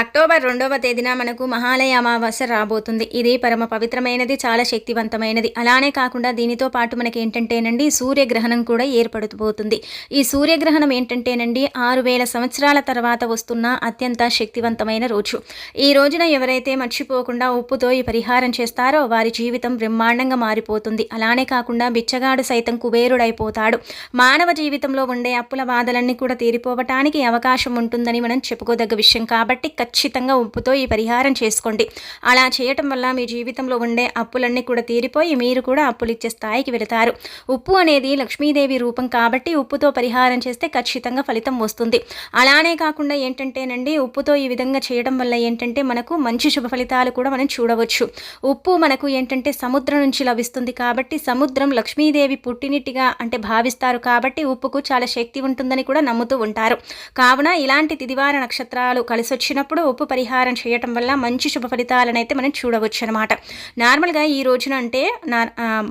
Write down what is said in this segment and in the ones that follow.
October రెండవ తేదీన మనకు మహాలయ అమావాస్య రాబోతుంది. ఇది పరమ పవిత్రమైనది చాలా శక్తివంతమైనది. అలానే కాకుండా దీనితో పాటు మనకి ఏంటంటేనండి సూర్యగ్రహణం కూడా ఏర్పడబోతుంది. ఈ సూర్యగ్రహణం ఏంటంటేనండి ఆరు వేల సంవత్సరాల తర్వాత వస్తున్న అత్యంత శక్తివంతమైన రోజు. ఈ రోజున ఎవరైతే మర్చిపోకుండా ఉప్పుతో ఈ పరిహారం చేస్తారో వారి జీవితం బ్రహ్మాండంగా మారిపోతుంది. అలానే కాకుండా బిచ్చగాడు సైతం కుబేరుడైపోతాడు. మానవ జీవితంలో ఉండే అప్పుల బాధలన్నీ కూడా తీరిపోవటానికి అవకాశం ఉంటుందని మనం చెప్పుకోదగ్గ విషయం. కాబట్టి ఖచ్చితంగా ఉప్పుతో ఈ పరిహారం చేసుకోండి. అలా చేయటం వల్ల మీ జీవితంలో ఉండే అప్పులన్నీ కూడా తీరిపోయి మీరు కూడా అప్పులు ఇచ్చే స్థాయికి వెళతారు. ఉప్పు అనేది లక్ష్మీదేవి రూపం కాబట్టి ఉప్పుతో పరిహారం చేస్తే ఖచ్చితంగా ఫలితం వస్తుంది. అలానే కాకుండా ఏంటంటేనండి ఉప్పుతో ఈ విధంగా చేయడం వల్ల ఏంటంటే మనకు మంచి శుభ ఫలితాలు కూడా మనం చూడవచ్చు. ఉప్పు మనకు ఏంటంటే సముద్రం నుంచి లభిస్తుంది కాబట్టి సముద్రం లక్ష్మీదేవి పుట్టినిటిగా అంటే భావిస్తారు కాబట్టి ఉప్పుకు చాలా శక్తి ఉంటుందని కూడా నమ్ముతూ ఉంటారు. కావున ఇలాంటి తిదివార నక్షత్రాలు కలిసి కూడా ఉప్పు పరిహారం చేయటం వల్ల మంచి శుభ ఫలితాలను అయితే మనం చూడవచ్చు అనమాట నార్మల్గా ఈ రోజున అంటే నా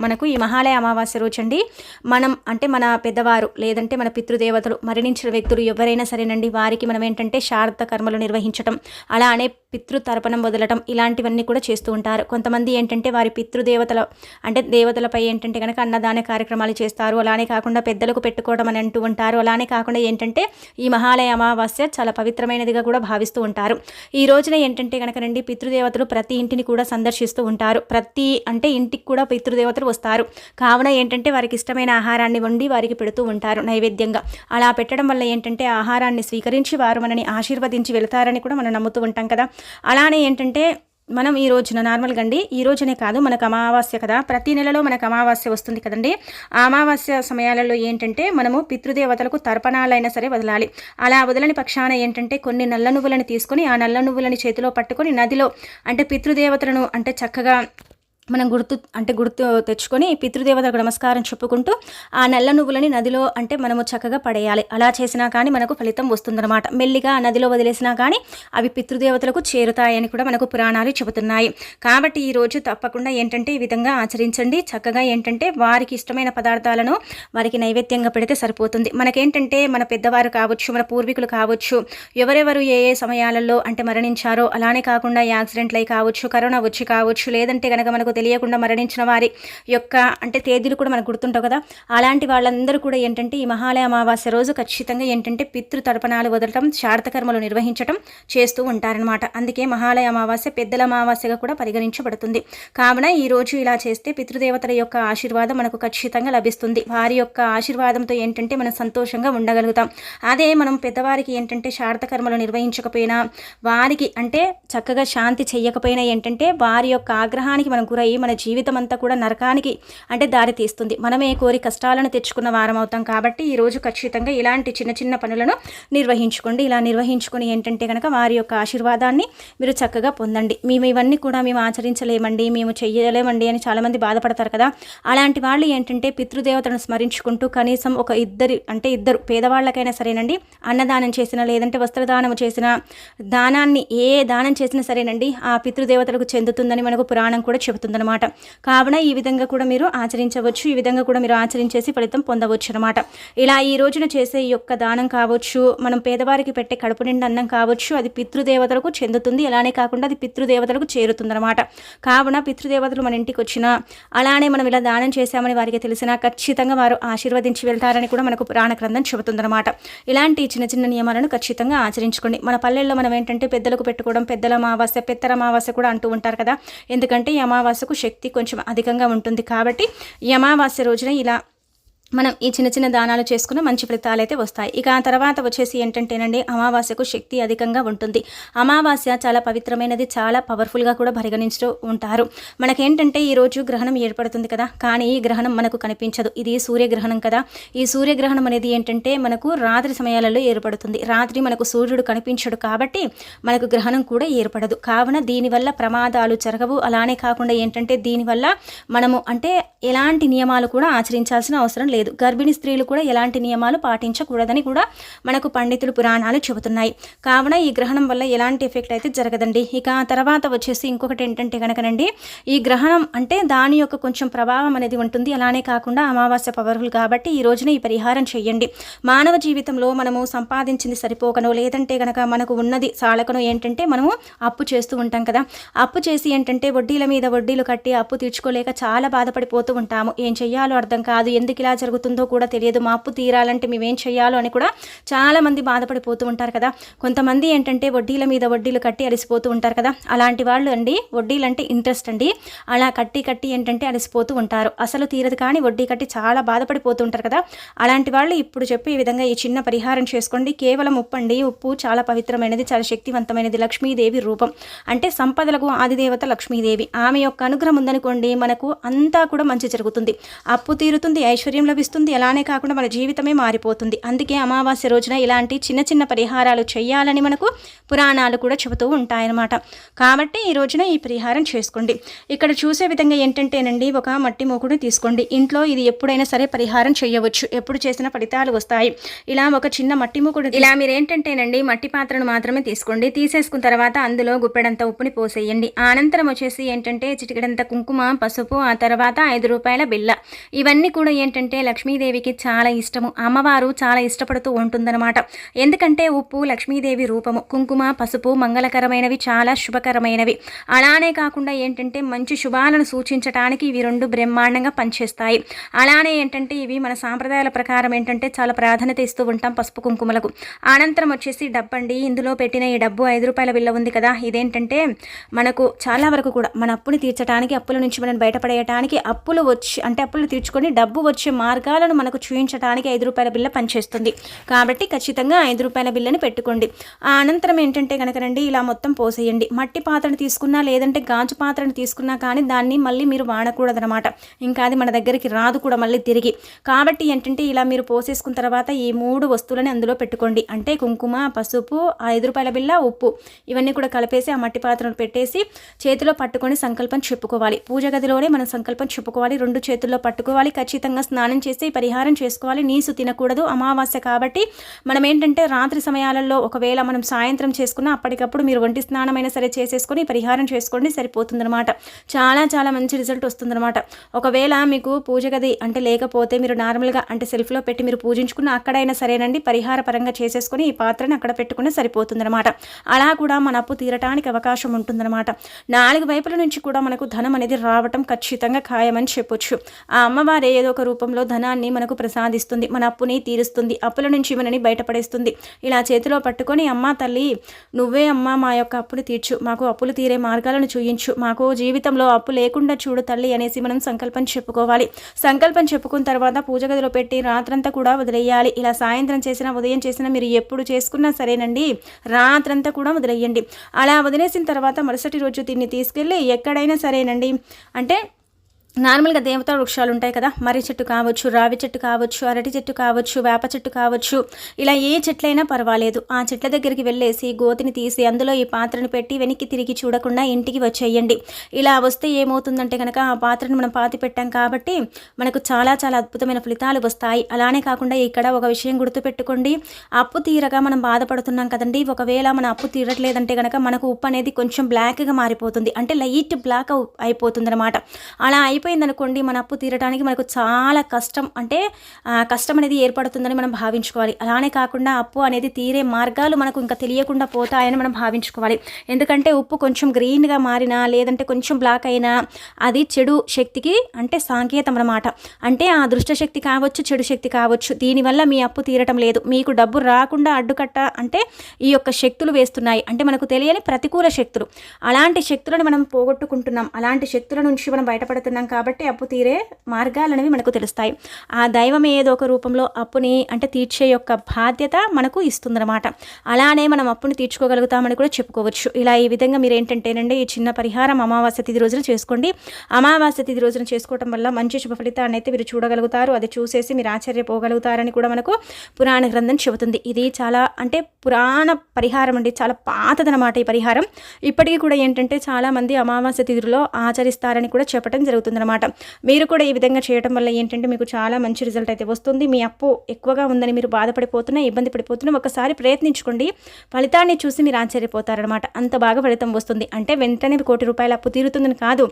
మనకు ఈ మహాలయ అమావాస్య రోజు అండి మనం అంటే మన పెద్దవారు లేదంటే మన పితృదేవతలు మరణించిన వ్యక్తులు ఎవరైనా సరేనండి వారికి మనం ఏంటంటే శారద కర్మలు నిర్వహించటం అలా అనే తర్పణం వదలటం ఇలాంటివన్నీ కూడా చేస్తూ ఉంటారు. కొంతమంది ఏంటంటే వారి పితృదేవతల అంటే దేవతలపై ఏంటంటే కనుక అన్నదాన కార్యక్రమాలు చేస్తారు. అలానే కాకుండా పెద్దలకు పెట్టుకోవడం అని అంటూ ఉంటారు. అలానే కాకుండా ఏంటంటే ఈ మహాలయ అమావాస్య చాలా పవిత్రమైనదిగా కూడా భావిస్తూ ఉంటారు. ఈ రోజున ఏంటంటే కనుక రండి పితృదేవతలు ప్రతి ఇంటిని కూడా సందర్శిస్తూ ఉంటారు. ప్రతి అంటే ఇంటికి కూడా పితృదేవతలు వస్తారు. కావున ఏంటంటే వారికి ఇష్టమైన ఆహారాన్ని వండి వారికి పెడుతూ ఉంటారు నైవేద్యంగా. అలా పెట్టడం వల్ల ఏంటంటే ఆహారాన్ని స్వీకరించి వారు మనని ఆశీర్వదించి వెళతారని కూడా మనం నమ్ముతూ ఉంటాం కదా. అలానే ఏంటంటే మనం ఈ రోజున నార్మల్గా అండి ఈ రోజునే కాదు మనకు అమావాస్య కదా. ప్రతి నెలలో మనకు అమావాస్య వస్తుంది కదండి. ఆ అమావాస్య సమయాలలో ఏంటంటే మనము పితృదేవతలకు తర్పణాలైనా సరే వదలాలి. అలా వదలని పక్షాన ఏంటంటే కొన్ని నల్ల నువ్వులను తీసుకొని ఆ నల్ల నువ్వులని చేతిలో పట్టుకొని నదిలో అంటే పితృదేవతలను అంటే చక్కగా మనం గుర్తు అంటే గుర్తు తెచ్చుకొని పితృదేవతలకు నమస్కారం చెప్పుకుంటూ ఆ నల్ల నువ్వులని నదిలో అంటే మనము చక్కగా పడేయాలి. అలా చేసినా కానీ మనకు ఫలితం వస్తుందన్నమాట. మెల్లిగా ఆ నదిలో వదిలేసినా కానీ అవి పితృదేవతలకు చేరుతాయని కూడా మనకు పురాణాలు చెబుతున్నాయి. కాబట్టి ఈరోజు తప్పకుండా ఏంటంటే ఈ విధంగా ఆచరించండి. చక్కగా ఏంటంటే వారికి ఇష్టమైన పదార్థాలను వారికి నైవేద్యంగా పెడితే సరిపోతుంది. మనకేంటంటే మన పెద్దవారు కావచ్చు మన పూర్వీకులు కావచ్చు ఎవరెవరు ఏ ఏ సమయాలలో అంటే మరణించారో అలానే కాకుండా యాక్సిడెంట్లు అయి కావచ్చు కరోనా వచ్చి కావచ్చు లేదంటే కనుక మనకు తెలియకుండా మరణించిన వారి యొక్క అంటే తేదీలు కూడా మనకు గుర్తుంటావు కదా? అలాంటి వాళ్ళందరూ కూడా ఏంటంటే ఈ మహాలయ అమావాస్య రోజు ఖచ్చితంగా ఏంటంటే పితృ తర్పణాలు వదలటం శారతకర్మలు నిర్వహించటం చేస్తూ ఉంటారనమాట అందుకే మహాలయ అమావాస్య పెద్దల అమావాస్యగా కూడా పరిగణించబడుతుంది. కావున ఈ రోజు ఇలా చేస్తే పితృదేవతల యొక్క ఆశీర్వాదం మనకు ఖచ్చితంగా లభిస్తుంది. వారి యొక్క ఆశీర్వాదంతో ఏంటంటే మనం సంతోషంగా ఉండగలుగుతాం. అదే మనం పెద్దవారికి ఏంటంటే శారతకర్మలు నిర్వహించకపోయినా వారికి అంటే చక్కగా శాంతి చెయ్యకపోయినా ఏంటంటే వారి యొక్క ఆగ్రహానికి మనం గురై అయి మన జీవితం అంతా కూడా నరకానికి అంటే దారి తీస్తుంది. మనమే కోరి కష్టాలను తెచ్చుకున్న వారం అవుతాం కాబట్టి ఈ రోజు ఖచ్చితంగా ఇలాంటి చిన్న చిన్న పనులను నిర్వహించుకోండి. ఇలా నిర్వహించుకుని ఏంటంటే కనుక వారి యొక్క ఆశీర్వాదాన్ని మీరు చక్కగా పొందండి. మేము ఇవన్నీ కూడా మేము ఆచరించలేమండి మేము చెయ్యలేమండి అని చాలామంది బాధపడతారు కదా. అలాంటి వాళ్ళు ఏంటంటే పితృదేవతను స్మరించుకుంటూ కనీసం ఒక ఇద్దరు అంటే ఇద్దరు పేదవాళ్ళకైనా సరేనండి అన్నదానం చేసిన లేదంటే వస్త్రదానం చేసిన దానాన్ని ఏ దానం చేసినా సరేనండి ఆ పితృదేవతలకు చెందుతుందని మనకు పురాణం కూడా చెబుతుంది. ఉంటుందన్నమాట కావున ఈ విధంగా కూడా మీరు ఆచరించవచ్చు. ఈ విధంగా కూడా మీరు ఆచరించేసి ఫలితం పొందవచ్చు అనమాట ఇలా ఈ రోజున చేసే ఈ యొక్క దానం కావచ్చు మనం పేదవారికి పెట్టే కడుపు నిండా అన్నం కావచ్చు అది పితృదేవతలకు చెందుతుంది. అలానే కాకుండా అది పితృదేవతలకు చేరుతుందన్నమాట. కావున పితృదేవతలు మన ఇంటికి వచ్చినా అలానే మనం ఇలా దానం చేశామని వారికి తెలిసినా ఖచ్చితంగా వారు ఆశీర్వదించి వెళ్తారని కూడా మనకు పురాణ గ్రంథం చెబుతుందన్నమాట. ఇలాంటి చిన్న చిన్న నియమాలను ఖచ్చితంగా ఆచరించుకోండి. మన పల్లెల్లో మనం ఏంటంటే పెద్దలకు పెట్టుకోవడం పెద్దల అమావాస్య పెద్దల అమావాస్య కూడా అంటూ ఉంటారు కదా. ఎందుకంటే ఈ అమావాస్య మనసుకు శక్తి కొంచెం అధికంగా ఉంటుంది కాబట్టి అమావాస్య రోజున ఇలా మనం ఈ చిన్న చిన్న దానాలు చేసుకున్న మంచి ఫలితాలు అయితే వస్తాయి. ఇక ఆ తర్వాత వచ్చేసి ఏంటంటేనండి అమావాస్యకు శక్తి అధికంగా ఉంటుంది. అమావాస్య చాలా పవిత్రమైనది చాలా పవర్ఫుల్గా కూడా పరిగణించుతూ ఉంటారు. మనకేంటంటే ఈరోజు గ్రహణం ఏర్పడుతుంది కదా. కానీ ఈ గ్రహణం మనకు కనిపించదు. ఇది సూర్యగ్రహణం కదా. ఈ సూర్యగ్రహణం అనేది ఏంటంటే మనకు రాత్రి సమయాలలో ఏర్పడుతుంది. రాత్రి మనకు సూర్యుడు కనిపించడు కాబట్టి మనకు గ్రహణం కూడా ఏర్పడదు. కావున దీనివల్ల ప్రమాదాలు జరగవు. అలానే కాకుండా ఏంటంటే దీనివల్ల మనము అంటే ఎలాంటి నియమాలు కూడా ఆచరించాల్సిన అవసరం లేదు. లేదు. గర్భిణీ స్త్రీలు కూడా ఎలాంటి నియమాలు పాటించకూడదని కూడా మనకు పండితులు పురాణాలు చెబుతున్నాయి. కావున ఈ గ్రహణం వల్ల ఎలాంటి ఎఫెక్ట్ అయితే జరగదండి. ఇక తర్వాత వచ్చేసి ఇంకొకటి ఏంటంటే కనుకనండి ఈ గ్రహణం అంటే దాని యొక్క కొంచెం ప్రభావం అనేది ఉంటుంది. అలానే కాకుండా అమావాస్య పవర్ఫుల్ కాబట్టి ఈ రోజున ఈ పరిహారం చేయండి. మానవ జీవితంలో మనము సంపాదించింది సరిపోకనో లేదంటే గనక మనకు ఉన్నది సాలకనో ఏంటంటే మనము అప్పు చేస్తూ ఉంటాం కదా. అప్పు చేసి ఏంటంటే వడ్డీల మీద వడ్డీలు కట్టి అప్పు తీర్చుకోలేక చాలా బాధపడిపోతూ ఉంటాము. ఏం చెయ్యాలో అర్థం కాదు. ఎందుకు ఇలా జరుగుతుందో కూడా తెలియదు. మా అప్పు తీరాలంటే మేమేం చేయాలో అని కూడా చాలా మంది బాధపడిపోతూ ఉంటారు కదా. కొంతమంది ఏంటంటే వడ్డీల మీద వడ్డీలు కట్టి అలసిపోతూ ఉంటారు కదా. అలాంటి వాళ్ళు అండి వడ్డీలు అంటే ఇంట్రెస్ట్ అండి. అలా కట్టి కట్టి ఏంటంటే అలసిపోతూ ఉంటారు. అసలు తీరదు కానీ వడ్డీ కట్టి చాలా బాధపడిపోతూ ఉంటారు కదా. అలాంటి వాళ్ళు ఇప్పుడు చెప్పి ఈ విధంగా ఈ చిన్న పరిహారం చేసుకోండి. కేవలం ఉప్పు అండి. ఉప్పు చాలా పవిత్రమైనది చాలా శక్తివంతమైనది. లక్ష్మీదేవి రూపం. అంటే సంపదలకు ఆదిదేవత లక్ష్మీదేవి. ఆమె యొక్క అనుగ్రహం ఉందనుకోండి మనకు అంతా కూడా మంచి జరుగుతుంది. అప్పు తీరుతుంది ఐశ్వర్యం లభిస్తుంది అలానే కాకుండా మన జీవితమే మారిపోతుంది. అందుకే అమావాస్య రోజున ఇలాంటి చిన్న చిన్న పరిహారాలు చేయాలని మనకు పురాణాలు కూడా చెబుతూ ఉంటాయన్నమాట. కాబట్టి ఈ రోజున ఈ పరిహారం చేసుకోండి. ఇక్కడ చూసే విధంగా ఏంటంటేనండి ఒక మట్టి మూకుడు తీసుకోండి. ఇంట్లో ఇది ఎప్పుడైనా సరే పరిహారం చేయవచ్చు ఎప్పుడు చేసిన ఫలితాలు వస్తాయి. ఇలా ఒక చిన్న మట్టి మూకుడు ఇలా మీరు ఏంటంటేనండి మట్టి పాత్రను మాత్రమే తీసుకోండి. తీసేసుకున్న తర్వాత అందులో గుప్పెడంత ఉప్పుని పోసేయండి. అనంతరం వచ్చేసి ఏంటంటే చిటికెడంత కుంకుమ పసుపు ఆ తర్వాత ఐదు రూపాయల బిల్ల ఇవన్నీ కూడా ఏంటంటే లక్ష్మీదేవికి చాలా ఇష్టము. అమ్మవారు చాలా ఇష్టపడుతూ ఉంటుందన్నమాట. ఎందుకంటే ఉప్పు లక్ష్మీదేవి రూపము కుంకుమ పసుపు మంగళకరమైనవి చాలా శుభకరమైనవి. అలానే కాకుండా ఏంటంటే మంచి శుభాలను సూచించడానికి ఇవి రెండు బ్రహ్మాండంగా పనిచేస్తాయి. అలానే ఏంటంటే ఇవి మన సాంప్రదాయాల ప్రకారం ఏంటంటే చాలా ప్రాధాన్యత ఇస్తూ ఉంటాం పసుపు కుంకుమలకు. అనంతరం వచ్చేసి డబ్బండి ఇందులో పెట్టిన ఈ డబ్బు ఐదు రూపాయల బిల్ల ఉంది కదా ఇదేంటంటే మనకు చాలా వరకు కూడా మన అప్పుని తీర్చడానికి అప్పుల నుంచి మనం బయటపడేయడానికి అప్పులు వచ్చి అంటే అప్పులు తీర్చుకొని డబ్బు వచ్చే మార్గాలను మనకు చూపించడానికి ఐదు రూపాయల బిల్ల పనిచేస్తుంది. కాబట్టి ఖచ్చితంగా ఐదు రూపాయల బిల్లని పెట్టుకోండి. ఆ అనంతరం ఏంటంటే కనుక రండి ఇలా మొత్తం పోసేయండి. మట్టి పాత్రను తీసుకున్నా లేదంటే గాజు పాత్రను తీసుకున్నా కానీ దాన్ని మళ్ళీ మీరు వాడకూడదనమాట ఇంకా అది మన దగ్గరికి రాదు కూడా మళ్ళీ తిరిగి. కాబట్టి ఏంటంటే ఇలా మీరు పోసేసుకున్న తర్వాత ఈ మూడు వస్తువులని అందులో పెట్టుకోండి. అంటే కుంకుమ పసుపు ఐదు రూపాయల బిల్ల ఉప్పు. ఇవన్నీ కూడా కలిపేసి ఆ మట్టి పాత్రను పెట్టేసి చేతిలో పట్టుకొని సంకల్పం చెప్పుకోవాలి. పూజ గదిలోనే మనం సంకల్పం చెప్పుకోవాలి. రెండు చేతుల్లో పట్టుకోవాలి. ఖచ్చితంగా స్నానం చేసి పరిహారం చేసుకోవాలి. నీసు తినకూడదు. అమావాస్య కాబట్టి మనం ఏంటంటే రాత్రి సమయాలలో ఒకవేళ మనం సాయంత్రం చేసుకున్న అప్పటికప్పుడు మీరు ఒంటి స్నానమైనా సరే చేసేసుకొని పరిహారం చేసుకోండి. సరిపోతుందన్నమాట. చాలా చాలా మంచి రిజల్ట్ వస్తుందన్నమాట. ఒకవేళ మీకు పూజ గది అంటే లేకపోతే మీరు నార్మల్గా అంటే సెల్ఫ్లో పెట్టి మీరు పూజించుకున్న అక్కడైనా సరేనండి. పరిహార పరంగా చేసేసుకొని ఈ పాత్రను అక్కడ పెట్టుకుని సరిపోతుందనమాట అలా కూడా మన అప్పు తీరటానికి అవకాశం ఉంటుందన్నమాట. నాలుగు వైపుల నుంచి కూడా మనకు ధనం అనేది రావటం ఖచ్చితంగా ఖాయమని చెప్పొచ్చు. ఆ అమ్మవారు ఏదో ఒక రూపంలో ధనాన్ని మనకు ప్రసాదిస్తుంది మన అప్పుని తీరుస్తుంది అప్పుల నుంచి మనని బయటపడేస్తుంది. ఇలా చేతిలో పట్టుకొని అమ్మ తల్లి నువ్వే అమ్మ మా యొక్క అప్పులు తీర్చు మాకు అప్పులు తీరే మార్గాలను చూయించు మాకు జీవితంలో అప్పు లేకుండా చూడు తల్లి అనేసి మనం సంకల్పం చెప్పుకోవాలి. సంకల్పం చెప్పుకున్న తర్వాత పూజ గదిలో పెట్టి రాత్రంతా కూడా వదిలేయాలి. ఇలా సాయంత్రం చేసినా ఉదయం చేసినా మీరు ఎప్పుడు చేసుకున్నా సరేనండి రాత్రంతా కూడా వదిలేయండి. అలా వదిలేసిన తర్వాత మరుసటి రోజు దీన్ని తీసుకెళ్ళి ఎక్కడైనా సరేనండి. అంటే నార్మల్గా దేవతా వృక్షాలు ఉంటాయి కదా మర్రి చెట్టు కావచ్చు రావి చెట్టు కావచ్చు అరటి చెట్టు కావచ్చు వేప చెట్టు కావచ్చు ఇలా ఏ చెట్లైనా పర్వాలేదు. ఆ చెట్ల దగ్గరికి వెళ్ళేసి గోతిని తీసి అందులో ఈ పాత్రను పెట్టి వెనక్కి తిరిగి చూడకుండా ఇంటికి వచ్చేయండి. ఇలా వస్తే ఏమవుతుందంటే కనుక ఆ పాత్రను మనం పాతి పెట్టాం కాబట్టి మనకు చాలా చాలా అద్భుతమైన ఫలితాలు వస్తాయి. అలానే కాకుండా ఇక్కడ ఒక విషయం గుర్తుపెట్టుకోండి. అప్పు తీరగా మనం బాధపడుతున్నాం కదండి. ఒకవేళ మన అప్పు తీరట్లేదంటే కనుక మనకు ఉప్పు అనేది కొంచెం బ్లాక్గా మారిపోతుంది. అంటే లైట్ బ్లాక్ అయిపోతుంది అనమాట అలా అయిపోయి అయిపోయిందనుకోండి మన అప్పు తీరడానికి మనకు చాలా కష్టం. అంటే కష్టం అనేది ఏర్పడుతుందని మనం భావించుకోవాలి. అలానే కాకుండా అప్పు అనేది తీరే మార్గాలు మనకు ఇంకా తెలియకుండా పోతాయని మనం భావించుకోవాలి. ఎందుకంటే ఉప్పు కొంచెం గ్రీన్గా మారినా లేదంటే కొంచెం బ్లాక్ అయినా అది చెడు శక్తికి అంటే సాంకేతం అన్నమాట. అంటే ఆ దృష్ట శక్తి కావచ్చు చెడు శక్తి కావచ్చు దీనివల్ల మీ అప్పు తీరటం లేదు. మీకు డబ్బు రాకుండా అడ్డుకట్ట అంటే ఈ యొక్క శక్తులు వేస్తున్నాయి. అంటే మనకు తెలియని ప్రతికూల శక్తులు. అలాంటి శక్తులను మనం పోగొట్టుకుంటున్నాం. అలాంటి శక్తుల నుంచి మనం బయటపడుతున్నాం కాబట్టి అప్పు తీరే మార్గాలు అనేవి మనకు తెలుస్తాయి. ఆ దైవం ఏదో ఒక రూపంలో అప్పుని అంటే తీర్చే యొక్క బాధ్యత మనకు ఇస్తుందన్నమాట. అలానే మనం అప్పుని తీర్చుకోగలుగుతామని కూడా చెప్పుకోవచ్చు. ఇలా ఈ విధంగా మీరు ఏంటంటేనండి ఈ చిన్న పరిహారం అమావాస్య తిథి రోజున చేసుకోండి. అమావాస్య తిథి రోజున చేసుకోవటం వల్ల మంచి శుభ ఫలితాన్ని అయితే మీరు చూడగలుగుతారు. అది చూసేసి మీరు ఆశ్చర్యపోగలుగుతారని కూడా మనకు పురాణ గ్రంథం చెబుతుంది. ఇది చాలా అంటే పురాణ పరిహారం అండి. చాలా పాతదనమాట ఈ పరిహారం. ఇప్పటికీ కూడా ఏంటంటే చాలామంది అమావాస్య తిథిలో ఆచరిస్తారని కూడా చెప్పడం జరుగుతుంది. ఉంటుందన్నమాట మీరు కూడా ఈ విధంగా చేయడం వల్ల ఏంటంటే మీకు చాలా మంచి రిజల్ట్ అయితే వస్తుంది. మీ అప్పు ఎక్కువగా ఉందని మీరు బాధపడిపోతున్నా ఇబ్బంది పడిపోతున్నా ఒకసారి ప్రయత్నించుకోండి. ఫలితాన్ని చూసి మీరు ఆశ్చర్యపోతారనమాట అంత బాగా ఫలితం వస్తుంది. అంటే వెంటనే కోటి రూపాయల అప్పు తీరుతుందని కాదు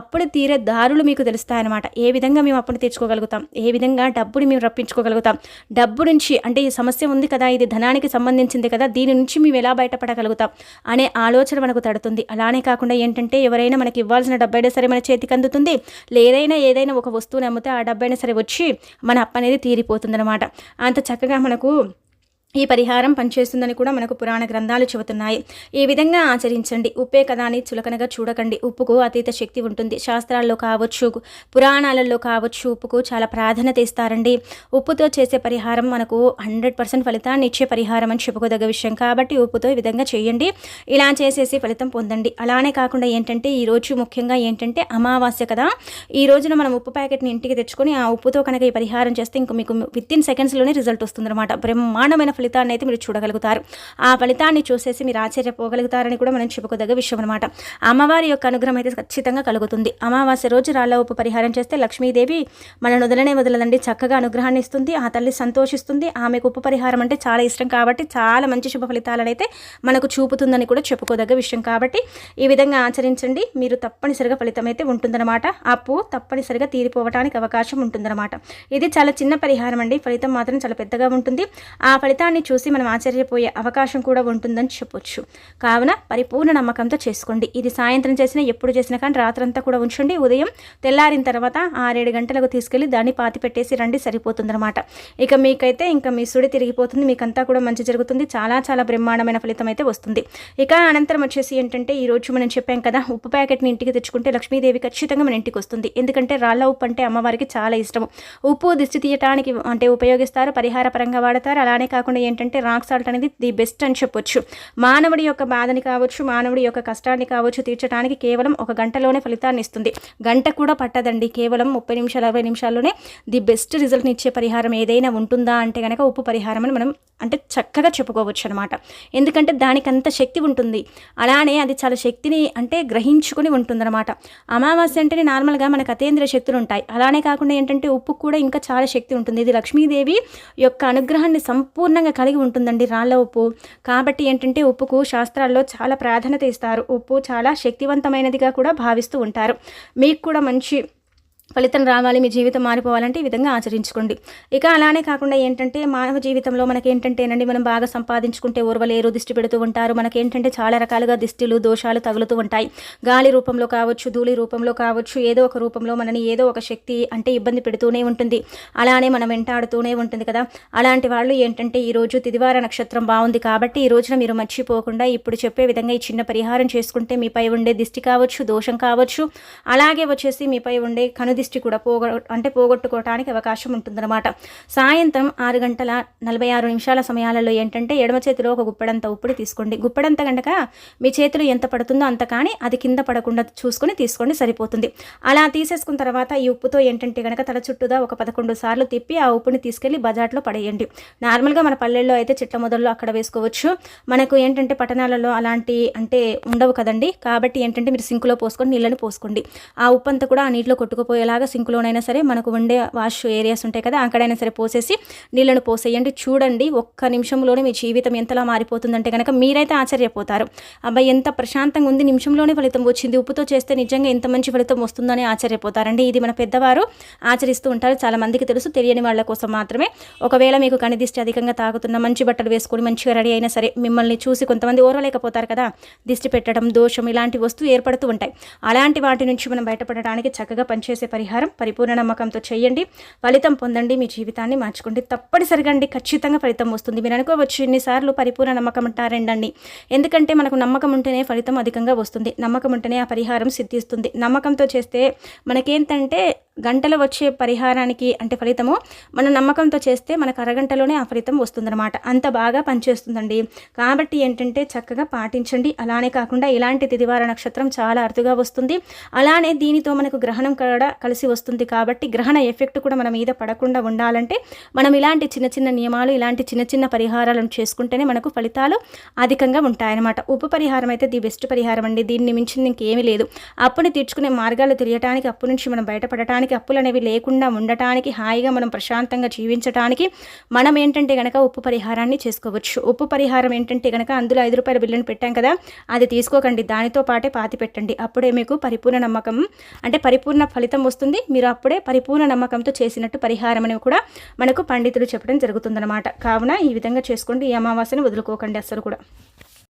అప్పుడు తీరే దారులు మీకు తెలుస్తాయన్నమాట. ఏ విధంగా మేము అప్పుని తీర్చుకోగలుగుతాం? ఏ విధంగా డబ్బుని మేము రప్పించుకోగలుగుతాం? డబ్బు నుంచి అంటే ఈ సమస్య ఉంది కదా ఇది ధనానికి సంబంధించింది కదా దీని నుంచి మేము ఎలా బయటపడగలుగుతాం అనే ఆలోచన మనకు తడుతుంది. అలానే కాకుండా ఏంటంటే ఎవరైనా మనకి ఇవ్వాల్సిన డబ్బైనా సరే మన చేతికి అందుతుంది. లేదైనా ఏదైనా ఒక వస్తువుని అమ్మితే ఆ డబ్బైనా సరే వచ్చి మన అప్పు అనేది తీరిపోతుందనమాట అంత చక్కగా మనకు ఈ పరిహారం పనిచేస్తుందని కూడా మనకు పురాణ గ్రంథాలు చెబుతున్నాయి. ఈ విధంగా ఆచరించండి. ఉప్పే కదా అని చులకనగా చూడకండి. ఉప్పుకు అతీత శక్తి ఉంటుంది. శాస్త్రాల్లో కావచ్చు పురాణాలలో కావచ్చు ఉప్పుకు చాలా ప్రాధాన్యత ఇస్తారండి. ఉప్పుతో చేసే పరిహారం మనకు హండ్రెడ్ పర్సెంట్ ఫలితాన్ని ఇచ్చే పరిహారం అని చెప్పుకోదగ్గ విషయం. కాబట్టి ఉప్పుతో ఈ విధంగా చేయండి. ఇలా చేసేసి ఫలితం పొందండి. అలానే కాకుండా ఏంటంటే ఈరోజు ముఖ్యంగా ఏంటంటే అమావాస్య కదా. ఈ రోజున మనం ఉప్పు ప్యాకెట్ని ఇంటికి తెచ్చుకొని ఆ ఉప్పుతో కనుక ఈ పరిహారం చేస్తే ఇంక మీకు విత్ ఇన్ సెకండ్స్లోనే రిజల్ట్ వస్తుందన్నమాట. బ్రహ్మాండమైన ఫలితాన్ని అయితే మీరు చూడగలుగుతారు. ఆ ఫలితాన్ని చూసేసి మీరు ఆశ్చర్యపోగలుగుతారని కూడా మనం చెప్పుకోదగ్గ విషయం అనమాట అమ్మవారి యొక్క అనుగ్రహం అయితే ఖచ్చితంగా కలుగుతుంది. అమావాస్య రోజు రాళ్ళ ఉప్పు పరిహారం చేస్తే లక్ష్మీదేవి మన వదలనే వదలదండి. చక్కగా అనుగ్రహాన్ని ఇస్తుంది. ఆ తల్లి సంతోషిస్తుంది. ఆమెకు ఉప్పు పరిహారం అంటే చాలా ఇష్టం కాబట్టి చాలా మంచి శుభ ఫలితాలను అయితే మనకు చూపుతుందని కూడా చెప్పుకోదగ్గ విషయం కాబట్టి ఈ విధంగా ఆచరించండి. మీరు తప్పనిసరిగా ఫలితం అయితే ఉంటుందన్నమాట. అప్పు తప్పనిసరిగా తీరిపోవడానికి అవకాశం ఉంటుందన్నమాట. ఇది చాలా చిన్న పరిహారం అండి. ఫలితం మాత్రం చాలా పెద్దగా ఉంటుంది. ఆ ఫలితాన్ని ఫలితాన్ని చూసి మనం ఆశ్చర్యపోయే అవకాశం కూడా ఉంటుందని చెప్పొచ్చు. కావున పరిపూర్ణ నమ్మకంతో చేసుకోండి. ఇది సాయంత్రం చేసినా ఎప్పుడు చేసినా కానీ రాత్రంతా కూడా ఉంచండి. ఉదయం తెల్లారిన తర్వాత ఆరేడు గంటలకు తీసుకెళ్ళి దాన్ని పాతి పెట్టేసి రండి సరిపోతుందన్నమాట. ఇక మీకైతే ఇంకా మీ సుడి తిరిగిపోతుంది. మీకంతా కూడా మంచి జరుగుతుంది. చాలా చాలా బ్రహ్మాండమైన ఫలితం అయితే వస్తుంది. ఇక అనంతరం వచ్చేసి ఏంటంటే ఈ రోజు మనం చెప్పాం కదా ఉప్పు ప్యాకెట్ని ఇంటికి తెచ్చుకుంటే లక్ష్మీదేవి ఖచ్చితంగా మన ఇంటికి వస్తుంది. ఎందుకంటే రాళ్ళ ఉప్పు అంటే అమ్మవారికి చాలా ఇష్టం ఉప్పు దిష్టి తీయటానికి అంటే ఉపయోగిస్తారు పరిహార పరంగా వాడతారు. అలానే కాకుండా ఏంటంటే రాక్ సాల్ట్ అనేది ది బెస్ట్ అని చెప్పొచ్చు. మానవుడి యొక్క బాధని కావచ్చు మానవుడి యొక్క కష్టాన్ని కావచ్చు తీర్చడానికి కేవలం ఒక గంటలోనే ఫలితాన్ని ఇస్తుంది. గంట కూడా పట్టదండి. కేవలం ముప్పై నిమిషాలు అరవై నిమిషాల్లోనే ది బెస్ట్ రిజల్ట్ని ఇచ్చే పరిహారం ఏదైనా ఉంటుందా అంటే కనుక ఉప్పు పరిహారం అని మనం అంటే చక్కగా చెప్పుకోవచ్చు అనమాట ఎందుకంటే దానికి అంత శక్తి ఉంటుంది. అలానే అది చాలా శక్తిని అంటే గ్రహించుకుని ఉంటుందన్నమాట అమావాస్య అంటేనే నార్మల్గా మనకు అతేంద్రియ శక్తులు ఉంటాయి. అలానే కాకుండా ఏంటంటే ఉప్పు కూడా ఇంకా చాలా శక్తి ఉంటుంది. ఇది లక్ష్మీదేవి యొక్క అనుగ్రహాన్ని సంపూర్ణంగా కలిగి ఉంటుందండి రాళ్ళ ఉప్పు. కాబట్టి ఏంటంటే ఉప్పుకు శాస్త్రాల్లో చాలా ప్రాధాన్యత ఇస్తారు. ఉప్పు చాలా శక్తివంతమైనదిగా కూడా భావిస్తూ ఉంటారు. మీకు కూడా మంచి ఫలితం రావాలి మీ జీవితం మారిపోవాలంటే ఈ విధంగా ఆచరించుకోండి. ఇక అలానే కాకుండా ఏంటంటే మానవ జీవితంలో మనకి ఏంటంటేనండి మనం బాగా సంపాదించుకుంటే ఓర్వలేరు దిష్టి పెడుతూ ఉంటారు. మనకేంటంటే చాలా రకాలుగా దిష్టిలు దోషాలు తగులుతూ ఉంటాయి. గాలి రూపంలో కావచ్చు ధూళి రూపంలో కావచ్చు ఏదో ఒక రూపంలో మనని ఏదో ఒక శక్తి అంటే ఇబ్బంది పెడుతూనే ఉంటుంది. అలానే మనం వెంటాడుతూనే ఉంటుంది కదా. అలాంటి వాళ్ళు ఏంటంటే ఈరోజు తిదివార నక్షత్రం బాగుంది కాబట్టి ఈ రోజున మీరు మర్చిపోకుండా ఇప్పుడు చెప్పే విధంగా ఈ చిన్న పరిహారం చేసుకుంటే మీపై ఉండే దిష్టి కావచ్చు దోషం కావచ్చు అలాగే వచ్చేసి మీపై ఉండే కనుది దృష్టి కూడా పోగొ అంటే పోగొట్టుకోవడానికి అవకాశం ఉంటుందన్నమాట. సాయంత్రం ఆరు గంటల నలభై ఆరు నిమిషాల సమయాలలో ఏంటంటే ఎడమ చేతిలో ఒక గుప్పెడంత ఉప్పుడి తీసుకోండి. గుప్పెడంత గనక మీ చేతిలో ఎంత పడుతుందో అంత కానీ అది కింద పడకుండా చూసుకొని తీసుకోండి సరిపోతుంది. అలా తీసేసుకున్న తర్వాత ఈ ఉప్పుతో ఏంటంటే గనక తల చుట్టూదా ఒక పదకొండు సార్లు తిప్పి ఆ ఉప్పుని తీసుకెళ్ళి బజార్లో పడేయండి. నార్మల్గా మన పల్లెల్లో అయితే చెట్ల మొదల్లో అక్కడ వేసుకోవచ్చు. మనకు ఏంటంటే పట్టణాలలో అలాంటి అంటే ఉండవు కదండి. కాబట్టి ఏంటంటే మీరు సింకులో పోసుకొని నీళ్ళని పోసుకోండి. ఆ ఉప్పు అంతా కూడా ఆ నీటిలో కొట్టుకుపోయేలా ఎలాగ సింకులోనైనా సరే మనకు ఉండే వాష్ ఏరియాస్ ఉంటాయి కదా అక్కడైనా సరే పోసేసి నీళ్ళను పోసేయండి. చూడండి ఒక్క నిమిషంలోనే మీ జీవితం ఎంతలా మారిపోతుందంటే కనుక మీరైతే ఆశ్చర్యపోతారు. అబ్బాయి ఎంత ప్రశాంతంగా ఉంది నిమిషంలోనే ఫలితం వచ్చింది. ఉప్పుతో చేస్తే నిజంగా ఎంత మంచి ఫలితం వస్తుందని ఆశ్చర్యపోతారండి. ఇది మన పెద్దవారు ఆచరిస్తూ ఉంటారు. చాలా మందికి తెలుసు తెలియని వాళ్ళ కోసం మాత్రమే. ఒకవేళ మీకు కనిదిష్టి అధికంగా తాగుతున్న మంచి బట్టలు వేసుకొని మంచిగా రెడీ అయినా సరే మిమ్మల్ని చూసి కొంతమంది ఓర్వలేకపోతారు కదా. దిష్టి పెట్టడం దోషం ఇలాంటి వస్తువు ఏర్పడుతూ ఉంటాయి. అలాంటి వాటి నుంచి మనం బయటపడడానికి చక్కగా పనిచేసే పరిహారం పరిపూర్ణ నమ్మకంతో చేయండి. ఫలితం పొందండి. మీ జీవితాన్ని మార్చుకోండి. తప్పనిసరిగా అండి. ఖచ్చితంగా ఫలితం వస్తుంది. మీరు అనుకోవచ్చు ఎన్నిసార్లు పరిపూర్ణ నమ్మకం అంటారండి ఎందుకంటే మనకు నమ్మకం ఉంటేనే ఫలితం అధికంగా వస్తుంది. నమ్మకం ఉంటేనే ఆ పరిహారం సిద్ధిస్తుంది. నమ్మకంతో చేస్తే మనకేంటంటే గంటలో వచ్చే పరిహారానికి అంటే ఫలితము మన నమ్మకంతో చేస్తే మనకు అరగంటలోనే ఆ ఫలితం వస్తుందన్నమాట. అంత బాగా పనిచేస్తుందండి. కాబట్టి ఏంటంటే చక్కగా పాటించండి. అలానే కాకుండా ఇలాంటి తిదివార నక్షత్రం చాలా అరుదుగా వస్తుంది. అలానే దీనితో మనకు గ్రహణం కూడా కలిసి వస్తుంది. కాబట్టి గ్రహణ ఎఫెక్ట్ కూడా మన మీద పడకుండా ఉండాలంటే మనం ఇలాంటి చిన్న చిన్న నియమాలు ఇలాంటి చిన్న చిన్న పరిహారాలను చేసుకుంటేనే మనకు ఫలితాలు అధికంగా ఉంటాయన్నమాట. ఉప పరిహారం అయితే ది బెస్ట్ పరిహారం అండి. దీన్ని మించింది ఇంకేమీ లేదు. అప్పుని తీర్చుకునే మార్గాలు తెలియటానికి అప్పు నుంచి మనం బయటపడటానికి అప్పులు అనేవి లేకుండా ఉండటానికి హాయిగా మనం ప్రశాంతంగా జీవించడానికి మనం ఏంటంటే గనక ఉప్పు పరిహారాన్ని చేసుకోవచ్చు. ఉప్పు పరిహారం ఏంటంటే గనక అందులో ఐదు రూపాయల బిల్లును పెట్టాం కదా అది తీసుకోకండి. దానితో పాటే పాతి పెట్టండి. అప్పుడే మీకు పరిపూర్ణ నమ్మకం అంటే పరిపూర్ణ ఫలితం వస్తుంది. మీరు అప్పుడే పరిపూర్ణ నమ్మకంతో చేసినట్టు పరిహారం అనేవి కూడా మనకు పండితులు చెప్పడం జరుగుతుందన్నమాట. కావున ఈ విధంగా చేసుకోండి. ఈ అమావాస్యను వదులుకోకండి అస్సలు కూడా.